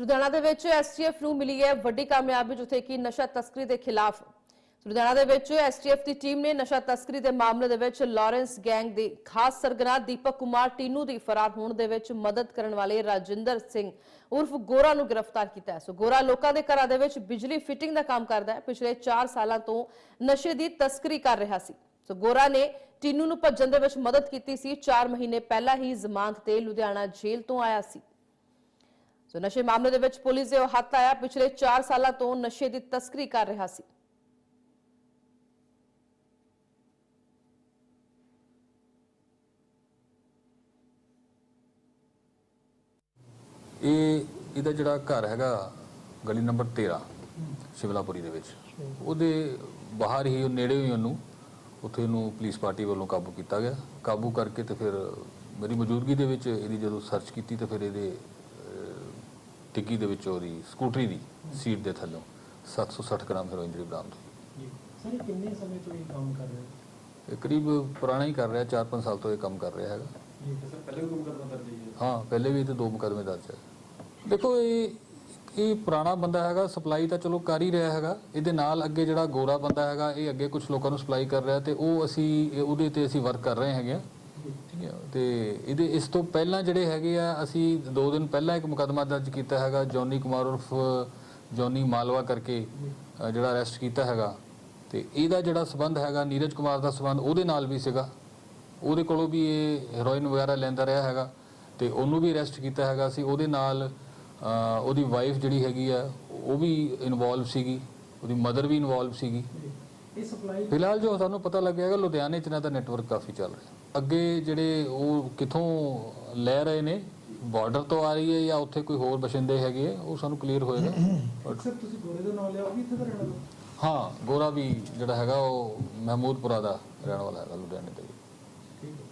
ਲੁਧਿਆਣਾ ਦੇ ਵਿੱਚ ਐਸਟੀਐਫ ਨੂੰ ਮਿਲੀ ਹੈ ਵੱਡੀ ਕਾਮਯਾਬੀ, ਜਿੱਥੇ ਕਿ ਨਸ਼ਾ ਤਸਕਰੀ ਦੇ ਖਿਲਾਫ। ਲੁਧਿਆਣਾ ਦੇ ਵਿੱਚ ਐਸਟੀਐਫ ਦੀ ਟੀਮ ਨੇ ਨਸ਼ਾ ਤਸਕਰੀ ਦੇ ਮਾਮਲੇ ਦੇ ਵਿੱਚ ਲਾਰੈਂਸ ਗੈਂਗ ਦੇ ਖਾਸ ਸਰਗਨਾ ਦੀਪਕ ਕੁਮਾਰ ਟੀਨੂ ਦੀ ਫਰਾਰ ਹੋਣ ਦੇ ਵਿੱਚ ਮਦਦ ਕਰਨ ਵਾਲੇ ਰਾਜਿੰਦਰ ਸਿੰਘ ਉਰਫ ਗੋਰਾ ਨੂੰ ਗ੍ਰਿਫਤਾਰ ਕੀਤਾ ਹੈ। ਸੋ ਗੋਰਾ ਲੋਕਾਂ ਦੇ ਘਰਾਂ ਦੇ ਵਿੱਚ ਬਿਜਲੀ ਫਿਟਿੰਗ ਦਾ ਕੰਮ ਕਰਦਾ ਹੈ। ਪਿਛਲੇ 4 ਸਾਲਾਂ ਤੋਂ ਨਸ਼ੇ ਦੀ ਤਸਕਰੀ ਕਰ ਰਿਹਾ ਸੀ। ਸੋ ਗੋਰਾ ਨੇ ਟੀਨੂ ਨੂੰ ਭੱਜਣ ਦੇ ਵਿੱਚ ਮਦਦ ਕੀਤੀ ਸੀ। 4 ਮਹੀਨੇ ਪਹਿਲਾਂ ਹੀ ਜ਼ਮਾਨਤ ਤੇ ਲੁਧਿਆਣਾ ਜੇਲ੍ਹ ਤੋਂ ਆਇਆ ਸੀ। ਸੋ ਨਸ਼ੇ ਮਾਮਲੇ ਦੇ ਵਿੱਚ ਪੁਲਿਸ ਦੇ ਹੱਥ ਆਇਆ। ਪਿਛਲੇ 4 ਸਾਲਾਂ ਤੋਂ ਨਸ਼ੇ ਦੀ ਤਸਕਰੀ ਕਰ ਰਿਹਾ ਸੀ। ਇਹ, ਇਹਦਾ ਜਿਹੜਾ ਘਰ ਹੈਗਾ, ਗਲੀ ਨੰਬਰ 13 ਸ਼ਿਵਲਾਪੁਰੀ ਦੇ ਵਿੱਚ। ਉਹਦੇ ਬਾਹਰ ਹੀ, ਉਹ ਨੇੜੇ ਹੀ ਉਹਨੂੰ, ਉੱਥੇ ਉਹਨੂੰ ਪੁਲਿਸ ਪਾਰਟੀ ਵੱਲੋਂ ਕਾਬੂ ਕੀਤਾ ਗਿਆ। ਕਾਬੂ ਕਰਕੇ ਤੇ ਫਿਰ ਮੇਰੀ ਮੌਜੂਦਗੀ ਦੇ ਵਿੱਚ ਇਹਦੀ ਜਦੋਂ ਸਰਚ ਕੀਤੀ ਤੇ ਫਿਰ ਇਹਦੇ ਟਿੱਕੀ ਦੇ ਵਿੱਚ ਉਹਦੀ ਸਕੂਟਰੀ ਦੀ ਸੀਟ ਦੇ ਥੱਲੋਂ 760 ਗ੍ਰਾਮ ਹੈਰੋਇਨ ਜਿਹੜੀ ਬਰਾਮਦ ਹੋਈ। ਜੀ। ਸਰ ਇਹ ਕਿੰਨੇ ਸਮੇਂ ਤੋਂ ਇਹ ਕੰਮ ਕਰ ਰਹੇ? ਹੋ ਕਰੀਬ ਪੁਰਾਣਾ ਹੀ ਕਰ ਰਿਹਾ 4-5 ਸਾਲ ਤੋਂ ਇਹ ਕੰਮ ਕਰ ਰਿਹਾ ਹੈਗਾ। ਜੀ ਸਰ ਪਹਿਲੇ ਵੀ ਕਰਦਾ ਦਰਜ ਹੈ? ਹਾਂ ਪਹਿਲੇ ਵੀ ਇਹ ਤੇ ਦੋ ਮੁਕਦਮੇ ਦਰਜ ਹੈ। ਦੇਖੋ ਇਹ ਇਹ ਪੁਰਾਣਾ ਬੰਦਾ ਹੈਗਾ ਸਪਲਾਈ ਤਾਂ ਚਲੋ ਕਰ ਹੀ ਰਿਹਾ ਹੈਗਾ। ਇਹਦੇ ਨਾਲ ਅੱਗੇ ਜਿਹੜਾ ਗੋਰਾ ਬੰਦਾ ਹੈਗਾ ਇਹ ਅੱਗੇ ਕੁਝ ਲੋਕਾਂ ਨੂੰ ਸਪਲਾਈ ਕਰ ਰਿਹਾ ਤੇ ਉਹ ਅਸੀਂ ਉਹਦੇ ਤੇ ਅਸੀਂ ਵਰਕ ਕਰ ਰਹੇ ਹੈਗੇ ਆ ਹੈ ਤੇ ਇਹਦੇ ਇਸ ਤੋਂ ਪਹਿਲਾਂ ਜਿਹੜੇ ਹੈਗੇ ਆ ਅਸੀਂ ਦੋ ਦਿਨ ਪਹਿਲਾਂ ਇੱਕ ਮੁਕਦਮਾ ਦਰਜ ਕੀਤਾ ਹੈਗਾ ਜੌਨੀ ਕੁਮਾਰ ਉਰਫ ਜੌਨੀ ਮਾਲਵਾ ਕਰਕੇ ਜਿਹੜਾ ਅਰੈਸਟ ਕੀਤਾ ਹੈਗਾ। ਤੇ ਇਹਦਾ ਜਿਹੜਾ ਸਬੰਧ ਹੈਗਾ ਨੀਰਜ ਕੁਮਾਰ ਦਾ ਸਬੰਧ ਉਹਦੇ ਨਾਲ ਵੀ ਸੀਗਾ। ਉਹਦੇ ਕੋਲੋਂ ਵੀ ਇਹ ਹੈਰੋਇਨ ਵਗੈਰਾ ਲੈਂਦਾ ਰਿਹਾ ਹੈਗਾ। ਤੇ ਉਹਨੂੰ ਵੀ ਅਰੈਸਟ ਕੀਤਾ ਹੈਗਾ ਸੀ। ਉਹਦੇ ਨਾਲ ਉਹਦੀ ਵਾਈਫ ਜਿਹੜੀ ਹੈਗੀ ਆ ਉਹ ਵੀ ਇਨਵੋਲਵ ਸੀਗੀ। ਉਹਦੀ ਮਦਰ ਵੀ ਇਨਵੋਲਵ ਸੀਗੀ। ਇਹ ਸਪਲਾਈ ਫਿਲਹਾਲ ਜੋ ਸਾਨੂੰ ਪਤਾ ਲੱਗਿਆ ਹੈਗਾ ਲੁਧਿਆਣੇ ਚ ਇਹਨਾਂ ਦਾ ਨੈਟਵਰਕ ਕਾਫੀ ਚੱਲ ਰਿਹਾ। ਅੱਗੇ ਜਿਹੜੇ ਉਹ ਕਿੱਥੋਂ ਲੈ ਰਹੇ ਨੇ ਬਾਰਡਰ ਤੋਂ ਆ ਰਹੀ ਹੈ ਜਾਂ ਉੱਥੇ ਕੋਈ ਹੋਰ ਬਸ਼ਿੰਦੇ ਹੈਗੇ ਆ, ਉਹ ਸਾਨੂੰ ਕਲੀਅਰ ਹੋਏਗਾ। But ਸਰ ਤੁਸੀਂ ਗੋਰੇ ਦਾ ਨਾਮ ਲਿਆ ਉਹ ਵੀ ਇੱਥੇ ਦਾ ਰਹਿਣ ਵਾਲਾ? ਹਾਂ ਗੋਰਾ ਵੀ ਜਿਹੜਾ ਹੈਗਾ ਉਹ ਮਹਿਮੂਦਪੁਰਾ ਦਾ ਰਹਿਣ ਵਾਲਾ ਹੈਗਾ ਲੁਧਿਆਣੇ ਦਾ ਹੀ। ਠੀਕ ਹੈ।